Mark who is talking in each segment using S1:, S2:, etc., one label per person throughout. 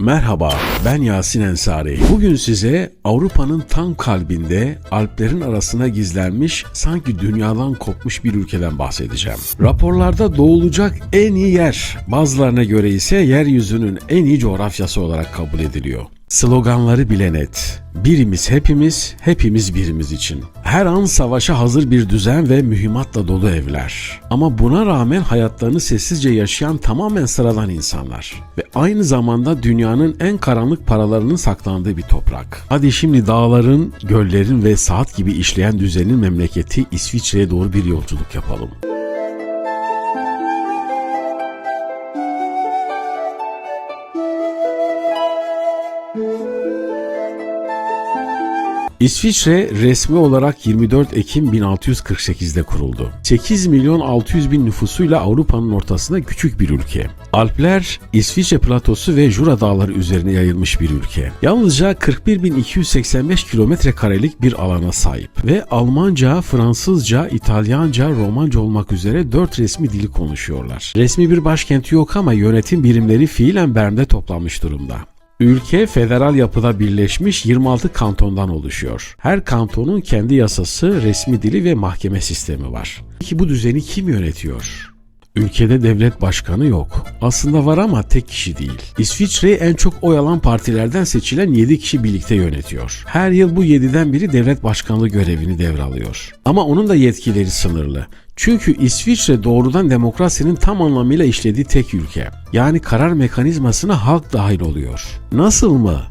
S1: Merhaba, ben Yasin Ensari. Bugün size Avrupa'nın tam kalbinde Alplerin arasına gizlenmiş sanki dünyadan kopmuş bir ülkeden bahsedeceğim. Raporlarda doğulacak en iyi yer, bazılarına göre ise yeryüzünün en iyi coğrafyası olarak kabul ediliyor. Sloganları bile net. Birimiz hepimiz, hepimiz birimiz için. Her an savaşa hazır bir düzen ve mühimmatla dolu evler. Ama buna rağmen hayatlarını sessizce yaşayan tamamen sıradan insanlar. Ve aynı zamanda dünyanın en karanlık paralarının saklandığı bir toprak. Hadi şimdi dağların, göllerin ve saat gibi işleyen düzenin memleketi İsviçre'ye doğru bir yolculuk yapalım. İsviçre resmi olarak 24 Ekim 1648'de kuruldu. 8 milyon 600 bin nüfusuyla Avrupa'nın ortasında küçük bir ülke. Alpler, İsviçre platosu ve Jura dağları üzerine yayılmış bir ülke. Yalnızca 41.285 kilometre karelik bir alana sahip ve Almanca, Fransızca, İtalyanca, Romanca olmak üzere 4 resmi dili konuşuyorlar. Resmi bir başkenti yok ama yönetim birimleri fiilen Bern'de toplanmış durumda. Ülke federal yapıda birleşmiş 26 kantondan oluşuyor. Her kantonun kendi yasası, resmi dili ve mahkeme sistemi var. Peki bu düzeni kim yönetiyor? Ülkede devlet başkanı yok. Aslında var ama tek kişi değil. İsviçre'yi en çok oy alan partilerden seçilen 7 kişi birlikte yönetiyor. Her yıl bu 7'den biri devlet başkanlığı görevini devralıyor. Ama onun da yetkileri sınırlı. Çünkü İsviçre doğrudan demokrasinin tam anlamıyla işlediği tek ülke. Yani karar mekanizmasına halk dahil oluyor. Nasıl mı?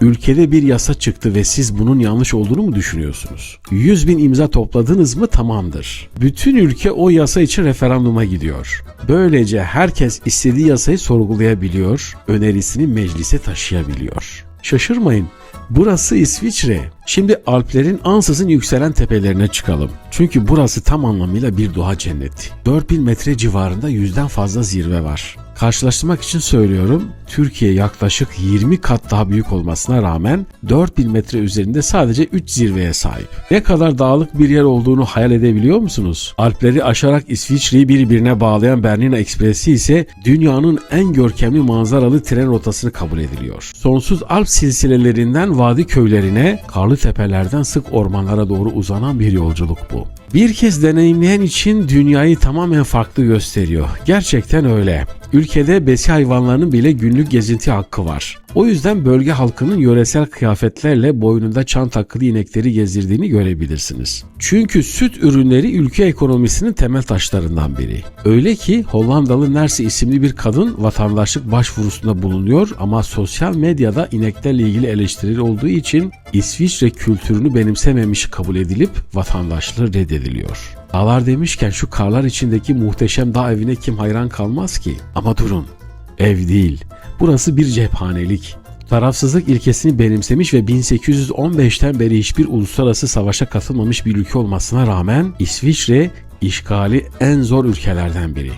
S1: Ülkede bir yasa çıktı ve siz bunun yanlış olduğunu mu düşünüyorsunuz? 100 bin imza topladınız mı tamamdır. Bütün ülke o yasa için referanduma gidiyor. Böylece herkes istediği yasayı sorgulayabiliyor, önerisini meclise taşıyabiliyor. Şaşırmayın. Burası İsviçre. Şimdi Alplerin ansızın yükselen tepelerine çıkalım. Çünkü burası tam anlamıyla bir doğa cenneti. 4000 metre civarında yüzden fazla zirve var. Karşılaştırmak için söylüyorum, Türkiye yaklaşık 20 kat daha büyük olmasına rağmen 4000 metre üzerinde sadece 3 zirveye sahip. Ne kadar dağlık bir yer olduğunu hayal edebiliyor musunuz? Alpleri aşarak İsviçre'yi birbirine bağlayan Bernina Ekspresi ise dünyanın en görkemli manzaralı tren rotasını kabul ediliyor. Sonsuz Alp silsilelerinden vadi köylerine, karlı tepelerden sık ormanlara doğru uzanan bir yolculuk bu. Bir kez deneyimleyen için dünyayı tamamen farklı gösteriyor. Gerçekten öyle. Ülkede besi hayvanlarının bile günlük gezinti hakkı var. O yüzden bölge halkının yöresel kıyafetlerle boynunda çan takılı inekleri gezdirdiğini görebilirsiniz. Çünkü süt ürünleri ülke ekonomisinin temel taşlarından biri. Öyle ki Hollandalı Nersi isimli bir kadın vatandaşlık başvurusunda bulunuyor ama sosyal medyada ineklerle ilgili eleştiri olduğu için İsviçre kültürünü benimsememiş kabul edilip vatandaşlığı reddediliyor. Dağlar demişken şu karlar içindeki muhteşem dağ evine kim hayran kalmaz ki? Ama durun, ev değil. Burası bir cephanelik. Tarafsızlık ilkesini benimsemiş ve 1815'ten beri hiçbir uluslararası savaşa katılmamış bir ülke olmasına rağmen İsviçre işgali en zor ülkelerden biri.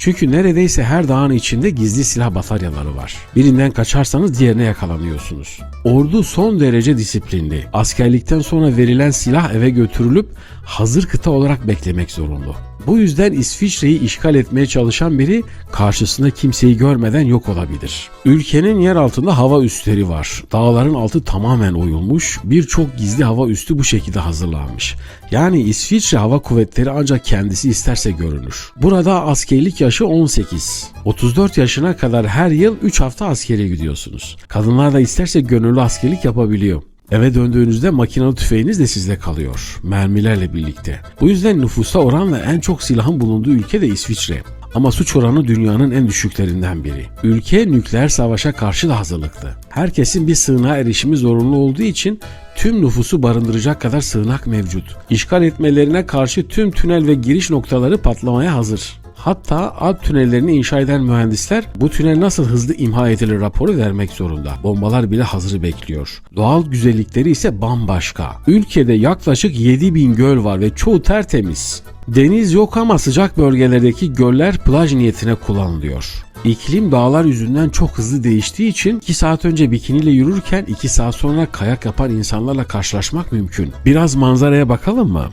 S1: Çünkü neredeyse her dağın içinde gizli silah bataryaları var. Birinden kaçarsanız diğerine yakalanıyorsunuz. Ordu son derece disiplinli. Askerlikten sonra verilen silah eve götürülüp hazır kıta olarak beklemek zorunlu. Bu yüzden İsviçre'yi işgal etmeye çalışan biri karşısında kimseyi görmeden yok olabilir. Ülkenin yer altında hava üsleri var. Dağların altı tamamen oyulmuş. Birçok gizli hava üstü bu şekilde hazırlanmış. Yani İsviçre Hava Kuvvetleri ancak kendisi isterse görünür. Burada askerlik yaşı 18. 34 yaşına kadar her yıl 3 hafta askere gidiyorsunuz. Kadınlar da isterse gönüllü askerlik yapabiliyor. Eve döndüğünüzde makinalı tüfeğiniz de sizde kalıyor. Mermilerle birlikte. Bu yüzden nüfusta oranla en çok silahın bulunduğu ülke de İsviçre. Ama suç oranı dünyanın en düşüklerinden biri. Ülke nükleer savaşa karşı da hazırlıklı. Herkesin bir sığınağa erişimi zorunlu olduğu için tüm nüfusu barındıracak kadar sığınak mevcut. İşgal etmelerine karşı tüm tünel ve giriş noktaları patlamaya hazır. Hatta Alp tünellerini inşa eden mühendisler bu tünel nasıl hızlı imha edilir raporu vermek zorunda. Bombalar bile hazır bekliyor. Doğal güzellikleri ise bambaşka. Ülkede yaklaşık 7000 göl var ve çoğu tertemiz. Deniz yok ama sıcak bölgelerdeki göller plaj niyetine kullanılıyor. İklim dağlar yüzünden çok hızlı değiştiği için 2 saat önce bikiniyle yürürken 2 saat sonra kayak yapan insanlarla karşılaşmak mümkün. Biraz manzaraya bakalım mı?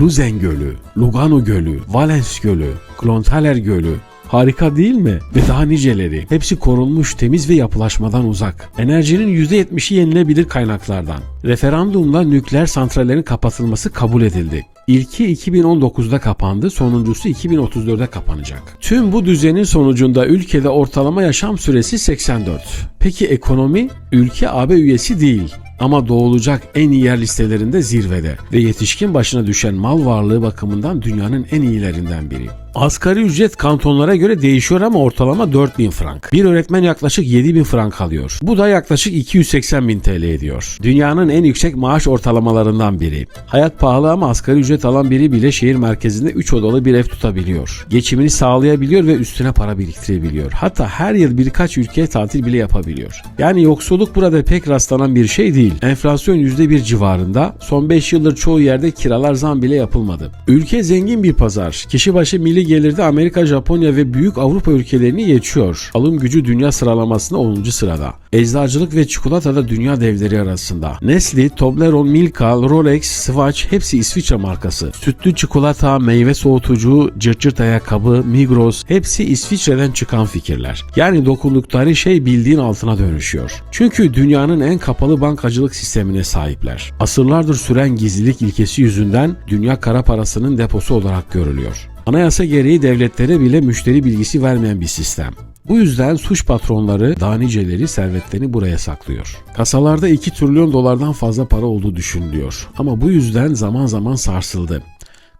S1: Luzen Gölü, Lugano Gölü, Valens Gölü, Klontaler Gölü, Harika değil mi? Ve daha niceleri. Hepsi korunmuş, temiz ve yapılaşmadan uzak. Enerjinin %70'i yenilebilir kaynaklardan. Referandumla nükleer santrallerin kapatılması kabul edildi. İlki 2019'da kapandı, sonuncusu 2034'de kapanacak. Tüm bu düzenin sonucunda ülkede ortalama yaşam süresi 84. Peki ekonomi? Ülke AB üyesi değil ama doğulacak en iyi yer listelerinde zirvede ve yetişkin başına düşen mal varlığı bakımından dünyanın en iyilerinden biri. Asgari ücret kantonlara göre değişiyor ama ortalama 4000 frank. Bir öğretmen yaklaşık 7000 frank alıyor. Bu da yaklaşık 280 bin TL ediyor. Dünyanın en yüksek maaş ortalamalarından biri. Hayat pahalı ama asgari ücret alan biri bile şehir merkezinde 3 odalı bir ev tutabiliyor. Geçimini sağlayabiliyor ve üstüne para biriktirebiliyor. Hatta her yıl birkaç ülkeye tatil bile yapabiliyor. Yani yoksulluk burada pek rastlanan bir şey değil. Enflasyon %1 civarında. Son 5 yıldır çoğu yerde kiralar zam bile yapılmadı. Ülke zengin bir pazar. Kişi başı milli gelirde Amerika, Japonya ve büyük Avrupa ülkelerini geçiyor. Alım gücü dünya sıralamasında 10. sırada. Eczacılık ve çikolata da dünya devleri arasında. Nestle, Toblerone, Milka, Rolex, Swatch hepsi İsviçre markası. Sütlü çikolata, meyve soğutucu, cırt cırt ayakkabı, Migros hepsi İsviçre'den çıkan fikirler. Yani dokundukları şey bildiğin altına dönüşüyor. Çünkü dünyanın en kapalı bankacılık sistemine sahipler. Asırlardır süren gizlilik ilkesi yüzünden dünya kara parasının deposu olarak görülüyor. Anayasa gereği devletlere bile müşteri bilgisi vermeyen bir sistem. Bu yüzden suç patronları daniceleri servetlerini buraya saklıyor. Kasalarda 2 trilyon dolardan fazla para olduğu düşünülüyor. Ama bu yüzden zaman zaman sarsıldı.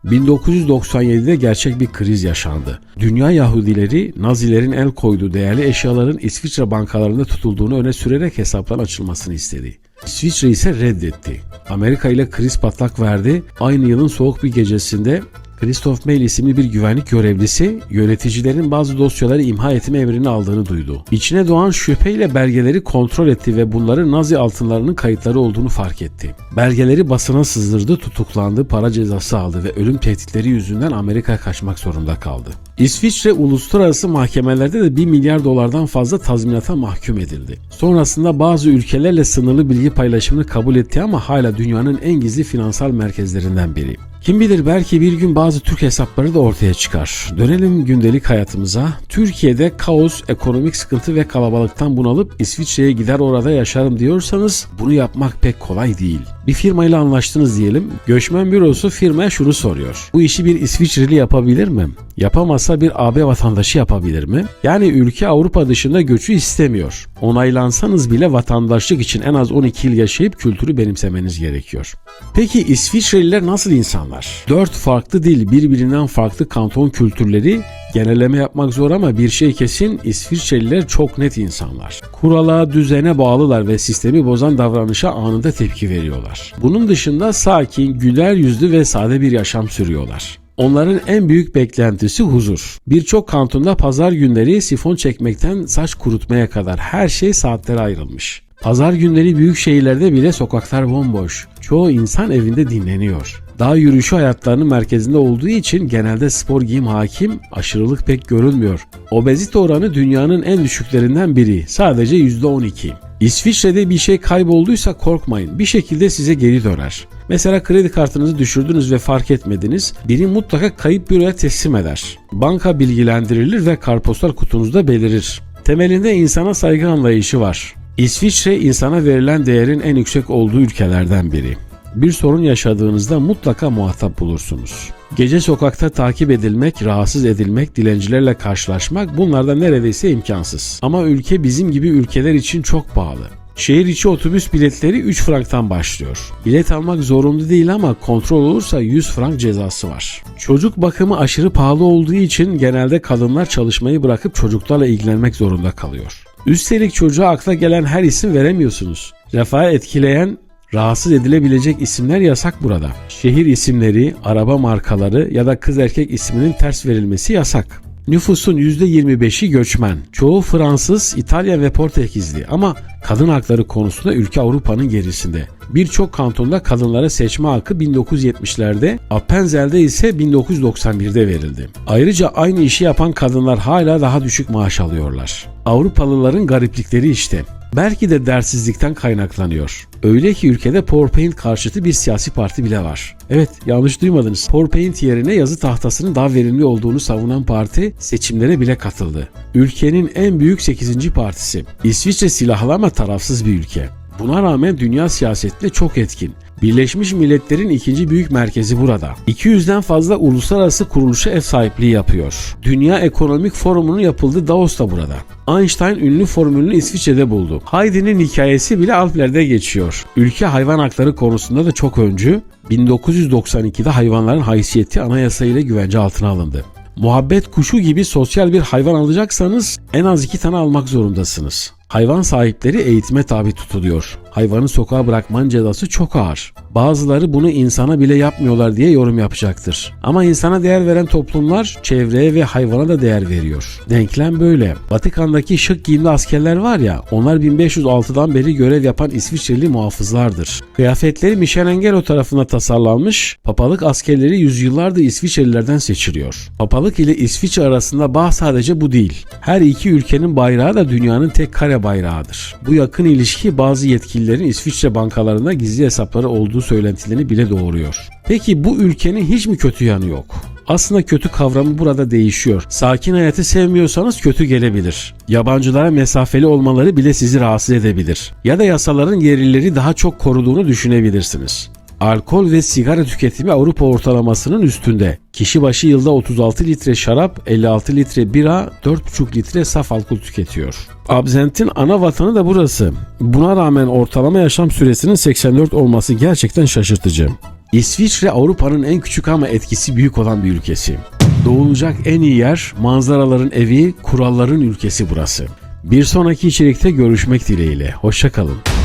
S1: 1997'de gerçek bir kriz yaşandı. Dünya Yahudileri Nazilerin el koyduğu değerli eşyaların İsviçre bankalarında tutulduğunu öne sürerek hesapların açılmasını istedi. İsviçre ise reddetti. Amerika ile kriz patlak verdi. Aynı yılın soğuk bir gecesinde Christoph Mail isimli bir güvenlik görevlisi yöneticilerin bazı dosyaları imha etme emrini aldığını duydu. İçine doğan şüpheyle belgeleri kontrol etti ve bunların Nazi altınlarının kayıtları olduğunu fark etti. Belgeleri basına sızdırdı, tutuklandı, para cezası aldı ve ölüm tehditleri yüzünden Amerika'ya kaçmak zorunda kaldı. İsviçre uluslararası mahkemelerde de 1 milyar dolardan fazla tazminata mahkum edildi. Sonrasında bazı ülkelerle sınırlı bilgi paylaşımını kabul etti ama hala dünyanın en gizli finansal merkezlerinden biri. Kim bilir belki bir gün bazı Türk hesapları da ortaya çıkar. Dönelim gündelik hayatımıza. Türkiye'de kaos, ekonomik sıkıntı ve kalabalıktan bunalıp İsviçre'ye gider orada yaşarım diyorsanız bunu yapmak pek kolay değil. Bir firmayla anlaştınız diyelim. Göçmen bürosu firmaya şunu soruyor. Bu işi bir İsviçreli yapabilir mi? Yapamazsa bir AB vatandaşı yapabilir mi? Yani ülke Avrupa dışında göçü istemiyor. Onaylansanız bile vatandaşlık için en az 12 yıl yaşayıp kültürü benimsemeniz gerekiyor. Peki İsviçreliler nasıl insanlar? Dört farklı dil, birbirinden farklı kanton kültürleri Genelleme yapmak zor ama bir şey kesin İsviçreliler çok net insanlar. Kurala, düzene bağlılar ve sistemi bozan davranışa anında tepki veriyorlar. Bunun dışında sakin, güler yüzlü ve sade bir yaşam sürüyorlar. Onların en büyük beklentisi huzur. Birçok kantonda pazar günleri sifon çekmekten saç kurutmaya kadar her şey saatlere ayrılmış. Pazar günleri büyük şehirlerde bile sokaklar bomboş. Çoğu insan evinde dinleniyor. Daha yürüyüşü hayatlarının merkezinde olduğu için genelde spor giyim hakim, aşırılık pek görülmüyor. Obezite oranı dünyanın en düşüklerinden biri. Sadece %12. İsviçre'de bir şey kaybolduysa korkmayın. Bir şekilde size geri döner. Mesela kredi kartınızı düşürdünüz ve fark etmediniz. Biri mutlaka kayıp büroya teslim eder. Banka bilgilendirilir ve kartpostal kutunuzda belirir. Temelinde insana saygı anlayışı var. İsviçre insana verilen değerin en yüksek olduğu ülkelerden biri. Bir sorun yaşadığınızda mutlaka muhatap bulursunuz. Gece sokakta takip edilmek, rahatsız edilmek, dilencilerle karşılaşmak bunlardan neredeyse imkansız. Ama ülke bizim gibi ülkeler için çok pahalı. Şehir içi otobüs biletleri 3 franktan başlıyor. Bilet almak zorunlu değil ama kontrol olursa 100 frank cezası var. Çocuk bakımı aşırı pahalı olduğu için genelde kadınlar çalışmayı bırakıp çocuklarla ilgilenmek zorunda kalıyor. Üstelik çocuğa akla gelen her isim veremiyorsunuz. Refahı etkileyen Rahatsız edilebilecek isimler yasak burada. Şehir isimleri, araba markaları ya da kız erkek isminin ters verilmesi yasak. Nüfusun %25'i göçmen. Çoğu Fransız, İtalya ve Portekizli ama kadın hakları konusunda ülke Avrupa'nın gerisinde. Birçok kantonda kadınlara seçme hakkı 1970'lerde, Appenzel'de ise 1991'de verildi. Ayrıca aynı işi yapan kadınlar hala daha düşük maaş alıyorlar. Avrupalıların gariplikleri işte. Belki de dersizlikten kaynaklanıyor. Öyle ki ülkede PowerPoint karşıtı bir siyasi parti bile var. Evet yanlış duymadınız. PowerPoint yerine yazı tahtasının daha verimli olduğunu savunan parti seçimlere bile katıldı. Ülkenin en büyük 8. partisi. İsviçre silahlı ama tarafsız bir ülke. Buna rağmen dünya siyasetinde çok etkin. Birleşmiş Milletler'in ikinci büyük merkezi burada. 200'den fazla uluslararası kuruluşa ev sahipliği yapıyor. Dünya Ekonomik Forumu'nun yapıldığı Davos da burada. Einstein ünlü formülünü İsviçre'de buldu. Heidi'nin hikayesi bile Alplerde geçiyor. Ülke hayvan hakları konusunda da çok öncü. 1992'de hayvanların haysiyeti anayasa ile güvence altına alındı. Muhabbet kuşu gibi sosyal bir hayvan alacaksanız en az iki tane almak zorundasınız. Hayvan sahipleri eğitime tabi tutuluyor. Hayvanı sokağa bırakmanın cezası çok ağır. Bazıları bunu insana bile yapmıyorlar diye yorum yapacaktır. Ama insana değer veren toplumlar çevreye ve hayvana da değer veriyor. Denklem böyle. Vatikan'daki şık giyimli askerler var ya, onlar 1506'dan beri görev yapan İsviçreli muhafızlardır. Kıyafetleri Michelangelo tarafından tasarlanmış, papalık askerleri yüzyıllardır İsviçrelilerden seçiliyor. Papalık ile İsviçre arasında bağ sadece bu değil. Her iki ülkenin bayrağı da dünyanın tek kare bayrağıdır. Bu yakın ilişki bazı yetkililerin İsviçre bankalarında gizli hesapları olduğu söylentilerini bile doğuruyor. Peki bu ülkenin hiç mi kötü yanı yok? Aslında kötü kavramı burada değişiyor. Sakin hayatı sevmiyorsanız kötü gelebilir. Yabancılara mesafeli olmaları bile sizi rahatsız edebilir. Ya da yasaların yerlileri daha çok koruduğunu düşünebilirsiniz. Alkol ve sigara tüketimi Avrupa ortalamasının üstünde. Kişi başı yılda 36 litre şarap, 56 litre bira, 4,5 litre saf alkol tüketiyor. Absentin ana vatanı da burası. Buna rağmen ortalama yaşam süresinin 84 olması gerçekten şaşırtıcı. İsviçre Avrupa'nın en küçük ama etkisi büyük olan bir ülkesi. Doğulacak en iyi yer, manzaraların evi, kuralların ülkesi burası. Bir sonraki içerikte görüşmek dileğiyle. Hoşçakalın.